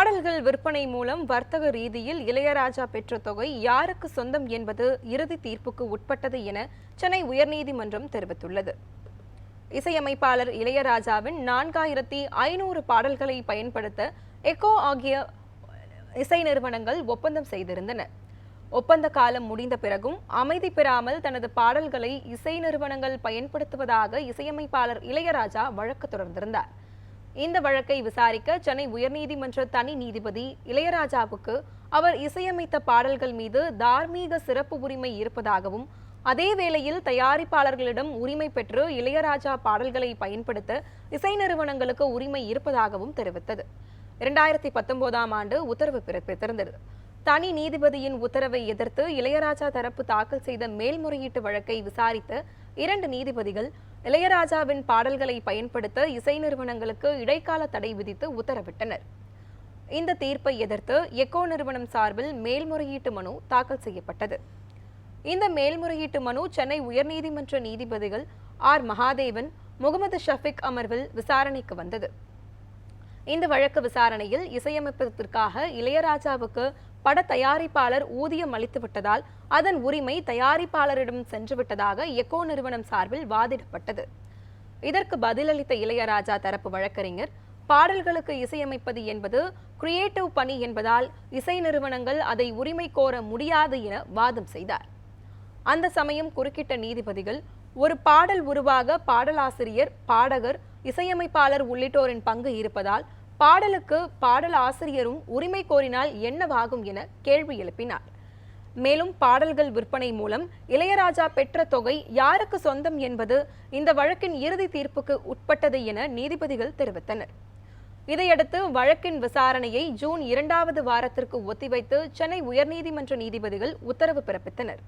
பாடல்கள் விற்பனை மூலம் வர்த்தக ரீதியில் இளையராஜா பெற்ற தொகை யாருக்கு சொந்தம் என்பது இறுதி தீர்ப்புக்கு உட்பட்டது என சென்னை உயர்நீதிமன்றம் தெரிவித்துள்ளது. இசையமைப்பாளர் இளையராஜாவின் நான்காயிரத்தி ஐநூறு பாடல்களை பயன்படுத்த எக்கோ ஆகிய இசை நிறுவனங்கள் ஒப்பந்தம் செய்திருந்தன. ஒப்பந்த காலம் முடிந்த பிறகும் அமைதி பெறாமல் தனது பாடல்களை இசை நிறுவனங்கள் பயன்படுத்துவதாக இசையமைப்பாளர் இளையராஜா வழக்கு தொடர்ந்திருந்தார். இந்த வழக்கை விசாரிக்க சென்னை உயர்நீதிமன்ற தனி நீதிபதி இளையராஜாவுக்கு அவர் இசையமைத்த பாடல்கள் மீது தார்மீக சிறப்பு உரிமை இருப்பதாகவும் அதே வேளையில் தயாரிப்பாளர்களிடம் உரிமை பெற்று இளையராஜா பாடல்களை பயன்படுத்த இசை நிறுவனங்களுக்கு உரிமை இருப்பதாகவும் தெரிவித்தது. இரண்டாயிரத்தி பத்தொன்பதாம் ஆண்டு உத்தரவு பிறப்பித்திருந்தது. தனி நீதிபதியின் உத்தரவை எதிர்த்து இளையராஜா தரப்பு தாக்கல் செய்த மேல்முறையீட்டு வழக்கை விசாரித்த இரண்டு நீதிபதிகள் இளையராஜாவின் பாடல்களை பயன்படுத்த இசை நிறுவனங்களுக்கு இடைக்கால தடை விதித்து உத்தரவிட்டனர். இந்த தீர்ப்பை எதிர்த்து எக்கோ நிறுவனம் சார்பில் மேல்முறையீட்டு மனு தாக்கல் செய்யப்பட்டது. இந்த மேல்முறையீட்டு மனு சென்னை உயர்நீதிமன்ற நீதிபதிகள் ஆர். மகாதேவன் முகமது ஷஃபிக் அமர்வில் விசாரணைக்கு வந்தது. இந்த வழக்கு விசாரணையில் இசையமைப்பதற்காக இளையராஜாவுக்கு பட தயாரிப்பாளர் ஊதியம் அளித்து விட்டதால் அதன் உரிமை தயாரிப்பாளரிடம் சென்று விட்டதாக எக்கோ நிறுவனம் சார்பில் வாதிடப்பட்டது. இதற்கு பதிலளித்த இளையராஜா தரப்பு வழக்கறிஞர் பாடல்களுக்கு இசையமைப்பது என்பது கிரியேட்டிவ் பணி என்பதால் இசை நிறுவனங்கள் அதை உரிமை கோர முடியாது என வாதம் செய்தார். அந்த சமயம் குறுக்கிட்ட நீதிபதிகள் ஒரு பாடல் உருவாக பாடலாசிரியர் பாடகர் இசையமைப்பாளர் உள்ளிட்டோரின் பங்கு இருப்பதால் பாடலுக்கு பாடல் ஆசிரியரும் உரிமை கோரினால் என்னவாகும் என கேள்வி எழுப்பினார். மேலும் பாடல்கள் விற்பனை மூலம் இளையராஜா பெற்ற தொகை யாருக்கு சொந்தம் என்பது இந்த வழக்கின் இறுதி தீர்ப்புக்கு உட்பட்டது என நீதிபதிகள் தெரிவித்தனர். இதையடுத்து வழக்கின் விசாரணையை ஜூன் இரண்டாவது வாரத்திற்கு ஒத்திவைத்து சென்னை உயர்நீதிமன்ற நீதிபதிகள் உத்தரவு பிறப்பித்தனர்.